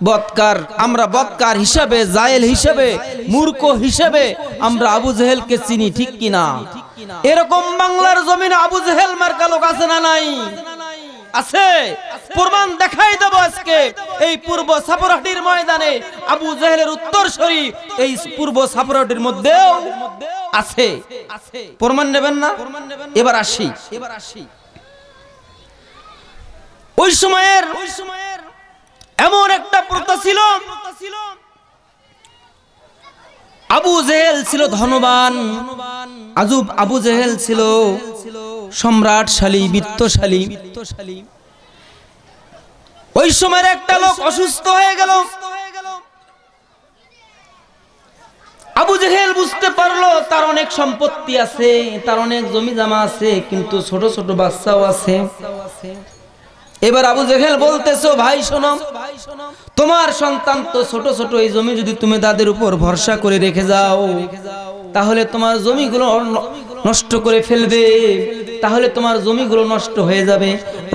বৎকার, আমরা বৎকার হিসাবে, জায়েল হিসাবে, মূর্খ হিসাবে আমরা আবু জেহেলকে চিনি, ঠিক কিনা? এরকম বাংলার জমিনে আবু জেহেল মার্কা লোক আছে না নাই? আছে? প্রমাণ দেখাই দেব আজকে। এই পূর্ব সাপরাটির ময়দানে আবু জেহেলের এই পূর্ব সাপরাটির মধ্যেও আছে। প্রমাণ নেবেন না? এবার আসি। এবার আসি ওই সময়ের ওই সময়ের এমন একটা প্রথা ছিল। আবু জেহেল ছিল ধনবান। আজুব আবু জেহেল ছিল সম্রাটশালী, বিত্তশালী। ওই সময়ের একটা লোক অসুস্থ হয়ে গেল। আবু জেহেল বুঝতে পারল, তার অনেক সম্পত্তি আছে, তার অনেক জমি জমা আছে, কিন্তু ছোট ছোট বাচ্চাও আছে। এবার আবু জেহেল বলতেছো, ভাই, শোনো, তোমার সন্তান তো ছোট ছোট, এই জমি যদি তুমি তাদের উপর ভরসা করে রেখে যাও, তাহলে তোমার জমিগুলো নষ্ট করে ফেলবে। তাহলে তোমার জমিগুলো নষ্ট হয়ে যাবে,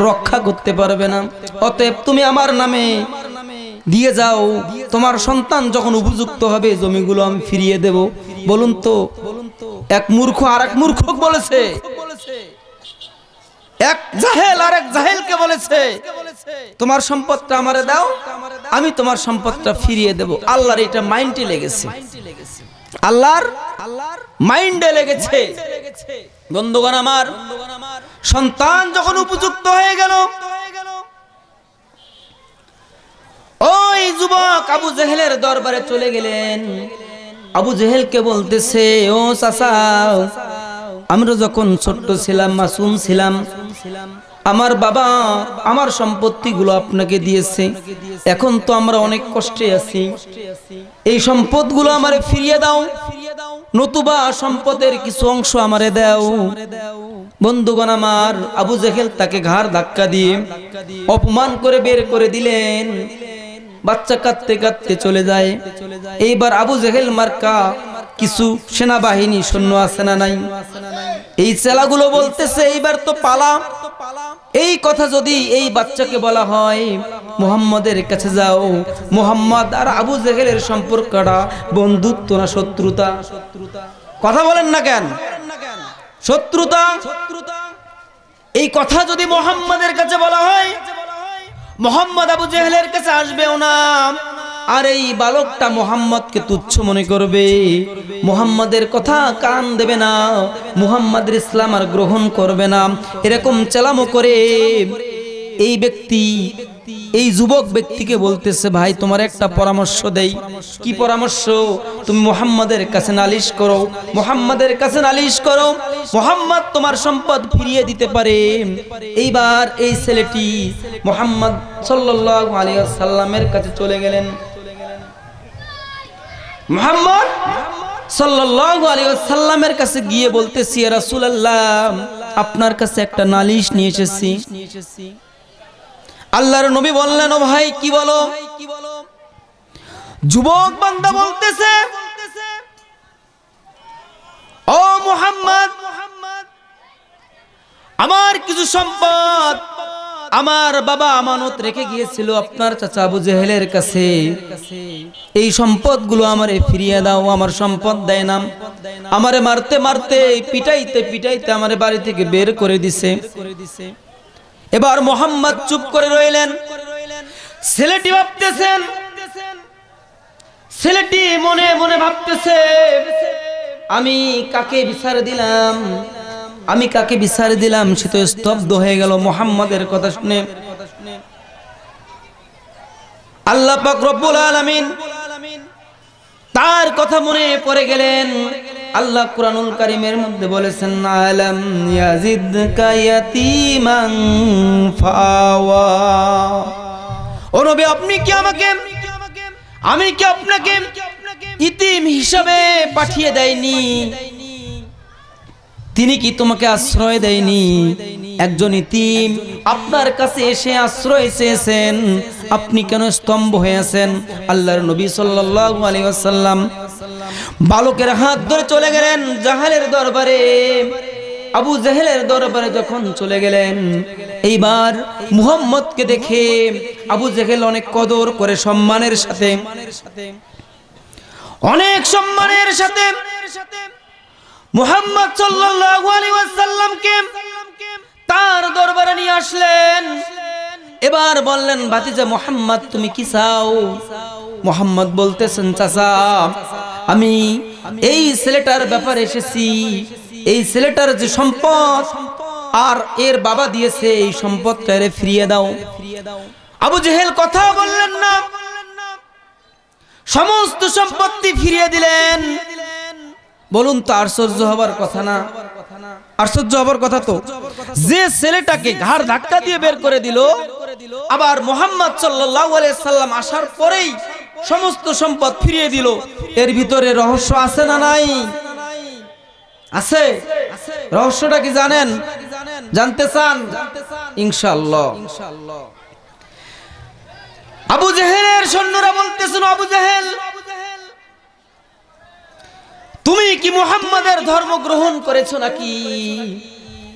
রক্ষা করতে পারবে না। অতএব তুমি আমার নামে দিয়ে যাও। তোমার সন্তান যখন উপযুক্ত হবে, জমিগুলো আমি ফিরিয়ে দেব। বলুন তো, এক মূর্খ আর এক মূর্খ বলেছে এক জাহেল আর এক জাহেলকে বলেছে, তোমার সম্পদটা আমারে দাও, আমি তোমার সম্পদটা ফিরিয়ে দেব। আল্লাহর এটা মাইন্ডে লেগেছে। আল্লাহর আল্লাহর মাইন্ডে লেগেছে। বন্ধুগণ আমার, সন্তান যখন উপযুক্ত হয়ে গেল, ওই যুবক আবু জেহেলের দরবারে চলে গেলেন। আবু জেহেলকে বলতেছে, ও চাচা আমরা যখন ছোট্ট ছিলাম, মাসুম ছিলাম, আমার বাবা আমার সম্পত্তিগুলো আপনাকে দিয়েছে। এখন তো আমরা অনেক কষ্টে আছি। এই সম্পদগুলো আমারে ফিরিয়ে দাও। নতুবা সম্পদের কিছু অংশ আমারে দাও। বন্ধুগণ আমার, আবু জেহেল তাকে ঘাড় ধাক্কা দিয়ে অপমান করে বের করে দিলেন। বাচ্চা কাঁদতে কাঁদতে চলে যায়। এইবার আবু জেহেল মার্কা কিছু সেনাবাহিনী সৈন্য আছে না নাই? এই চেলাগুলো বলতেছে, এইবার তো পালা এই কথা যদি এই বাচ্চাকে বলা হয়, মুহাম্মাদের কাছে যাও। মুহাম্মদ আর আবু জেহেলের সম্পর্কটা, বন্ধুত্ব না শত্রুতা? কথা বলেন না কেন? শত্রুতা? এই কথা যদি মোহাম্মদের কাছে বলা হয়, মোহাম্মদ আবু জেহেলের কাছে আসবেও না। আর এই বালকটা মোহাম্মদকে তুচ্ছ মনে করবে। মোহাম্মদের কথা কান দেবে না, মুহাম্মাদের ইসলাম আর গ্রহণ করবে না। এরকম চালামো করে এই ব্যক্তি, এই যুবক ব্যক্তিকে বলতেছে, ভাই, তোমার একটা পরামর্শ দেই। কি পরামর্শ? তুমি মোহাম্মদের কাছে নালিশ করো। মোহাম্মদের কাছে নালিশ করো, মোহাম্মদ, তোমার সম্পদ ফিরিয়ে দিতে পারে। এইবার এই ছেলেটি মোহাম্মদ সাল্লাল্লাহু আলাইহি সাল্লামের কাছে চলে গেলেন। মোহাম্মদ সাল্লামের কাছে গিয়ে বলতেছি ইয়া রাসূলুল্লাহ, আপনার কাছে একটা নালিশ নিয়ে এসেছি। আল্লাহর নবী বললেন, ও ভাই, কি বলো? যুবক বান্দা বলতেছে, ও মুহাম্মদ, আমার কিছু সম্পদ আমার বাবা আমানত রেখে গিয়েছিল আপনার চাচা আবু জেহেলের কাছে। এই সম্পদগুলো আমারে ফিরিয়ে দাও, আমার সম্পদ দেয় না। আমারে মারতে মারতে, পিটাইতে পিটাইতে আমারে বাড়ি থেকে বের করে দিছে। এবার মোহাম্মদ চুপ করে রইলেন। ছেলেটি ভাবতেছেন, ছেলেটি মনে মনে ভাবতেছে, আমি কাকে বিচার দিলাম? আমি কাকে বিচার দিলাম? সে তো স্তব্ধ হয়ে গেল মোহাম্মদের কথা শুনে। আল্লাহ পাক রব্বুল তার কথা মনে পড়ে গেলেন। আল্লাহ কুরআনুল কারীমের মধ্যে বলেছেন, আলাম ইয়াজিদ কায়াতিমান ফাওয়া। ও নবী, আপনি কি আমাকে, আমি কি আপনাকে ইতিম হিসাবে পাঠিয়ে দেয়নি? তিনি কি তোমাকে আশ্রয় দেয়নি? একজন ইতিম আপনার কাছে এসে আশ্রয় চেয়েছেন। আপনি কেন স্তম্ভ হয়ে আছেন আল্লাহর নবী সাল্লাল্লাহু আলাইহি ওয়াসাল্লাম বালকের হাত ধরে চলে গেলেন জাহালের দরবারে। আবু জাহেলের দরবারে যখন চলে গেলেন, এইবার মুহাম্মদকে দেখে আবু জাহেল অনেক কদর করে সম্মানের সাথে, অনেক সম্মানের সাথে মুহাম্মদ সাল্লাল্লাহু আলাইহি ওয়াসাল্লামকে তার দরবারে নিয়ে আসলেন। এবার বললেন, ভাতিজা মোহাম্মদ, তুমি কি চাও? মোহাম্মদ বলতেছেন, চাচা, আমি এই ছেলেটার ব্যাপারে এসেছি। এই ছেলেটার যে সম্পদ, আর এর বাবা দিয়েছে, এই সম্পদটা এর ফিরিয়ে দাও। আবু জেহেল কথা বললেন না। সমস্ত সম্পত্তি ফিরিয়ে দিলেন। বলুন তো আশ্চর্য হবার কথা না? আশ্চর্য হবার কথা তো। যে ছেলেটাকে ঘাড় ধাক্কা দিয়ে বের করে দিল, আবার মোহাম্মদ সাল্লাম আসার পরেই সমস্ত সম্পদ ফিরিয়ে দিল। এর ভিতরে রহস্য আছে না নাই? আছে। রহস্যটা কি জানেন? জানতে চান? ইনশাআল্লাহ। আবু জেহেলের সৈন্যরা বলতেছেন, আবু জেহেল তুমি কি মুহাম্মাদের ধর্ম গ্রহণ করেছ নাকি?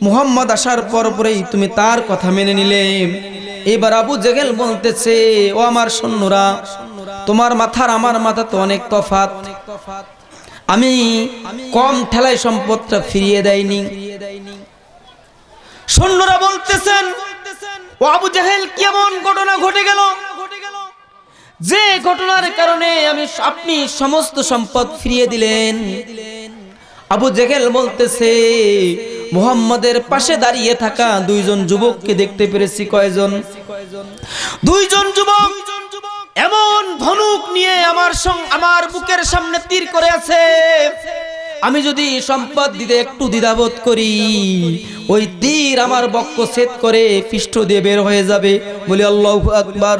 মুহাম্মদ আসার পর পরেই তুমি তার কথা মেনে নিলে। এবার আবু জেহেল বলতেছে, ও আমার সৈন্যরা, তোমার মাথার আমার মাথা তো অনেক তফাত আমি কম ঠেলায় সম্পদটা ফিরিয়ে দেয়নি। সৈন্যরা বলতেছেন, ও আবু জাহেল, কেমন ঘটনা ঘটে গেল? যে ঘটনার কারণে আমি আপনি সমস্ত সম্পদ ফিরিয়ে দিলেন। আবু জেহেল বলতেছে, মুহাম্মাদের পাশে দাঁড়িয়ে থাকা দুইজন যুবককে দেখতে পেরেছি কয়জন? দুইজন যুবক এমন ধনুক নিয়ে আমার আমার বুকের সামনে তীর করে আছে। আমি যদি সম্পদ দিতে একটু দ্বিধাবোধ করি, ওই তীর আমার বক্ষ ছেদ করে পৃষ্ঠ দিয়ে বের হয়ে যাবে বলি আল্লাহ আকবার।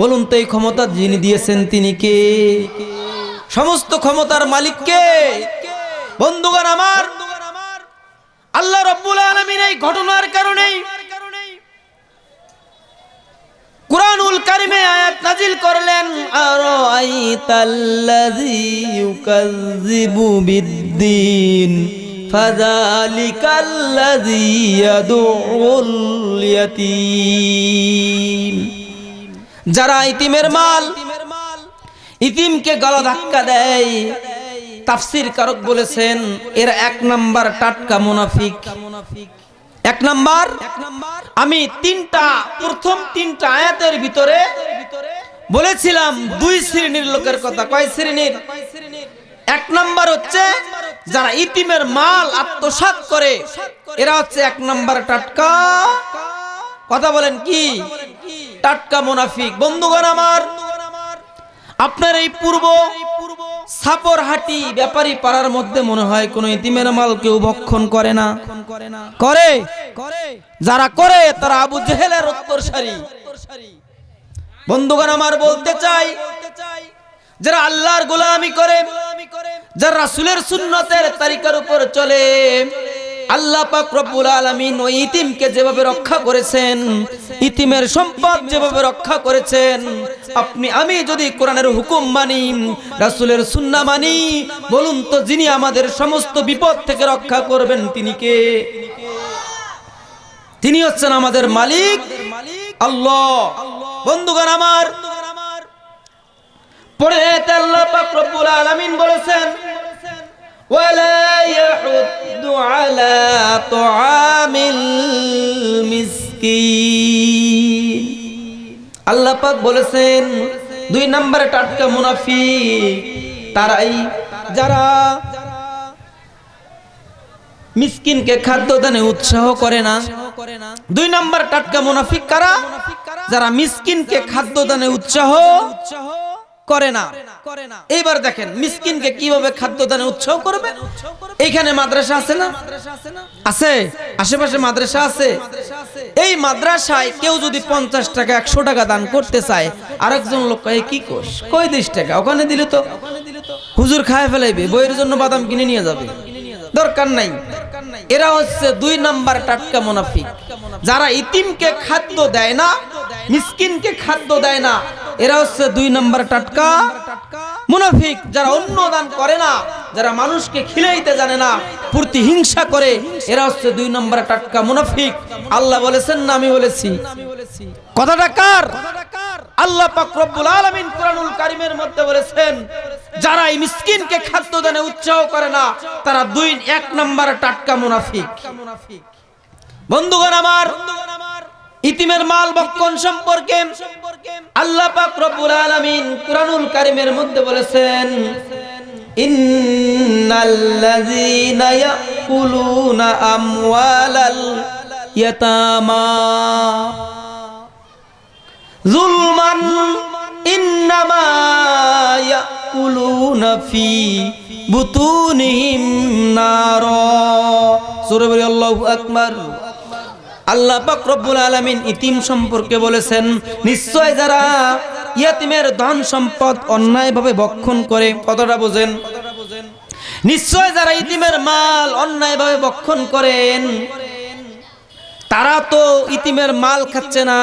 বলুন তো এই ক্ষমতা যিনি দিয়েছেন তিনি কে? সমস্ত ক্ষমতার মালিক কে? বন্ধুগণ আমার, আল্লাহ রব্বুল আলমিন এই ঘটনার কারণেই কুরআনুল কারিমে আয়াত নাজিল করলেন আর আইতাল্লাযী ইউকাযযিবু বিদ্দিন, ফাযালিকাল্লাযী ইয়াদউল ইয়াতীম যারা ইতিমের মাল, ইতিমকে গলা ধাক্কা দেয়। তাফসির কারক বলেছেন, এর এক নাম্বার টাটকা মুনাফিক। এক নাম্বার, আমি তিনটা, প্রথম তিনটা আয়াতের ভিতরে বলেছিলাম, দুই শ্রেণির লোকের কথা। কয় শ্রেণির? এক নাম্বার হচ্ছে, যারা ইতিমের মাল আত্মসাৎ করে, এরা হচ্ছে এক নাম্বার টাটকা। কথা বলেন কি? টাটকা মুনাফিক। বন্ধুগণ আমার, আপনার এই পূর্ব সাপরহাটি ব্যাপারী পাড়ার মধ্যে মনে হয় কোন ইতিমের মাল কেউ ভক্ষণ করে না। করে? যারা করে, তারা আবু জেহেলের উত্তর সারি বন্ধুগণ আমার, বলতে চাই, যারা আল্লাহর গোলামি করে, যারা রাসূলের সুন্নতের তারিকার উপর চলে আল্লাহ পাক রব্বুল আলামিন ওই ইতিমকে যেভাবে রক্ষা করেছেন, ইতিমের সম্পদ যেভাবে রক্ষা করেছেন, আপনি, আমি যদি কোরআনের হুকুম মানি, রাসূলের সুন্নাহ মানি, বলুন তো যিনি আমাদের সমস্ত বিপদ থেকে রক্ষা করবেন তিনি কে? তিনি হচ্ছেন আমাদের মালিক, আল্লাহ। বন্ধুগণ আমার, পরে আল্লাহ পাক রব্বুল আলামিন বলেছেন ولا يحض على طعام المسكين আল্লাহ পাক বলেছেন দুই নম্বরে টাটকা মুনাফিক তারাই যারা মিসকিনকে খাদ্য দানে উৎসাহ করে না দুই নাম্বার টাটকা মুনাফিক কারা যারা মিসকিনকে খাদ্য দানে উৎসাহ করে না। এইবার দেখেন, মিসকিনকে কীভাবে খাদ্য দানে উৎসাহ করবে? এইখানে মাদ্রাসা আছে না? আছে? আশেপাশে মাদ্রাসা আছে? এই মাদ্রাসায় কেউ যদি পঞ্চাশ টাকা, একশো টাকা দান করতে চায়, আরেকজন লোক কয়ে কি কোষ? কই দিস টাকা? ওখানে দিলে তো হুজুর খায় ফেলাইবে, বইয়ের জন্য বাদাম কিনে নিয়ে যাবে। দরকার নাই। এরা হচ্ছে দুই নাম্বার টাটকা মুনাফিক। যারা ইতিমকে খাদ্য দেয় না মিসকিনকে খাদ্য দেয় না। এরা হচ্ছে দুই নম্বর টাটকা মুনাফিক, যারা অন্য দান করে না, যারা মানুষকে খিলাইতে জানে না, পূর্তি হিংসা করে, এরা হচ্ছে দুই নম্বর টাটকা মুনাফিক। আল্লাহ বলেছেন না, আমি বলেছি। কথাটা কার? আল্লাহ পাক রব্বুল আলামিন কুরআনুল কারীমের মধ্যে বলেছেন, যারা এই মিসকিনকে খাদ্য দানে উৎসাহ করে না, তারা দুই, এক নম্বর টাটকা মুনাফিক। বন্ধুগণ আমার ইতিমের মাল বক্ষণ সম্পর্কে আল্লাহ পাক রব্বুল আলামিন কুরআনুল কারীমের মধ্যে বলেছেন, ইন্নাল্লাযীনা ইয়াকুলুনা আমওয়ালাল ইয়াতামা। যুলমান ইন্নামা ইয়াকুলুনা ফি বুতুনিহিম নার। সূরা আল্লাহু আকবার। আল্লাহ রব্বুল আলামিন ইতিম সম্পর্কে বলেছেন, নিশ্চয় যারা ইয়াতিমের ধন সম্পদ অন্যায়ভাবে ভক্ষণ করে কতটা বোঝেন। নিশ্চয় যারা ইতিমের মাল অন্যায়ভাবে ভক্ষণ করেন, তারা তো ইতিমের মাল খাচ্ছে না,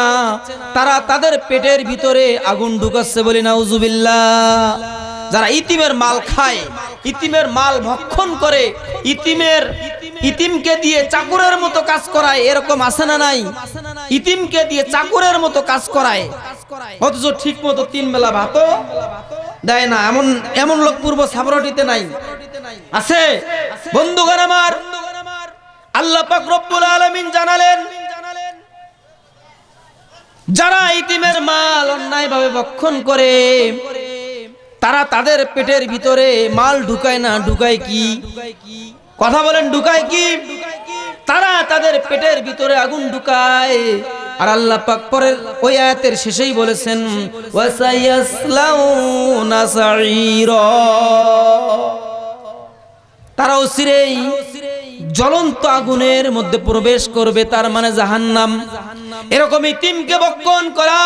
তারা তাদের পেটের ভিতরে আগুন ঢুকাচ্ছে বলি না উজুবিল্লা যারা ইতিমের মাল খায়, ইতিমের মাল ভক্ষণ করে, ইতিমের ইতিমকে দিয়ে চাকুরের মতো কাজ করায়, এরকম আছে না নাই? ইতিমকে দিয়ে চাকুরের মতো কাজ করায়। অথচ ঠিক মতো তিন বেলা ভাতও দেয় না। এমন এমন লোক পূর্ব সাবরটিতে নাই। আছে? বন্ধুগণ আমার, আল্লাহ পাক রব্বুল আলামিন জানালেন, যারা ইতিমের মাল অন্যায়ভাবে ভক্ষণ করে, তারা তাদের পেটের ভিতরে মাল ঢুকায় না, ঢুকায় কি? কথা বলেন, ঢুকায় কি? তারা তাদের পেটের ভিতরে আগুন ঢুকায়। আর আল্লাহ পাক পরের ওই আয়াতের শেষেই বলেছেন তারা অচিরেই জ্বলন্ত আগুনের মধ্যে প্রবেশ করবে, তার মানে জাহান্নাম। এরকম ইতিমকে বক্ষণ করা